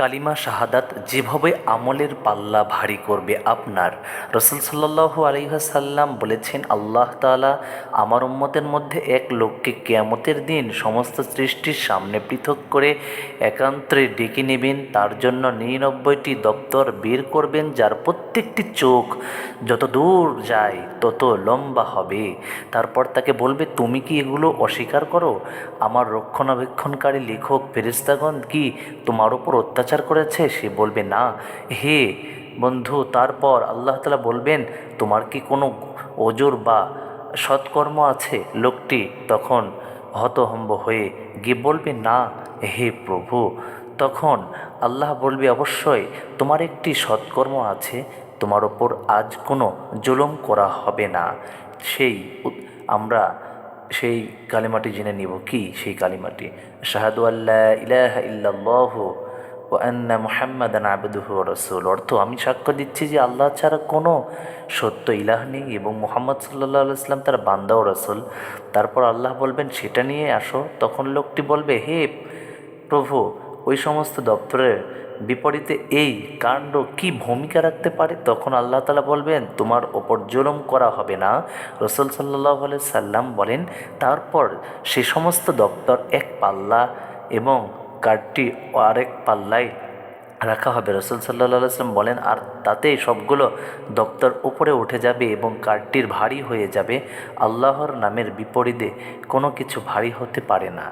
কালিমা শাহাদাত যেভাবে আমলের পাল্লা ভারী করবে আপনার। রসুল সাল্লাহু আলহাসাল্লাম বলেছেন, আল্লাহ তাআলা আমার উম্মতের মধ্যে এক লোককে কেয়ামতের দিন সমস্ত সৃষ্টির সামনে পৃথক করে একান্তরে ডেকে নেবেন। তার জন্য নিরানব্বইটি দপ্তর বের করবেন, যার প্রত্যেকটি চোখ যত দূর যায় তত লম্বা হবে। তারপর তাকে বলবে, তুমি কি এগুলো অস্বীকার করো? আমার রক্ষণাবেক্ষণকারী লেখক ফেরিস্তাগণ কি তোমার ওপর অত্যাচার করেছে, সে বলবে, না, হে বন্ধু, তারপর আল্লাহ তালা বলবেন, তোমার কি কোনো ওজোর বা সৎকর্ম আছে? লোকটি তখন হতহম্ব হয়ে গিয়ে বলবে, না, হে প্রভু। তখন আল্লাহ বলবে, অবশ্যই তোমার একটি সৎকর্ম আছে, তোমার ওপর আজ কোনো জুলুম করা হবে না। সেই আমরা সেই কালিমাটি জেনে নিব। কি সেই কালিমাটি? শাহাদু আল্লাহ ইলাহা ইল্লাল্লাহ ও আন্না মুহাম্মাদান আবদুহু রাসূল অর্থ, আমি সাক্ষ্য দিচ্ছি যে আল্লাহ ছাড়া কোনো সত্য ইলাহ নেই এবং মোহাম্মদ সাল্লাল্লাহু আলাইহি সাল্লাম তার বান্দা ও রাসূল। তারপর আল্লাহ বলবেন, সেটা নিয়ে আসো। তখন লোকটি বলবে, হে প্রভু, ওই সমস্ত দপ্তরের বিপরীতে এই কাণ্ড কি ভূমিকা রাখতে পারে? তখন আল্লাহ তালা বলবেন, তোমার ওপর জুলুম করা হবে না। রসুল সাল্লাহ সাল্লাম বলেন, তারপর সে সমস্ত দপ্তর এক পাল্লা এবং কার্ডটি আরেক পাল্লায় রাখা হবে। রসুল সাল্লাহ সাল্লাম বলেন, আর তাতেই সবগুলো দপ্তর উপরে উঠে যাবে এবং কার্ডটির ভারী হয়ে যাবে। আল্লাহর নামের বিপরীতে কোনো কিছু ভারী হতে পারে না।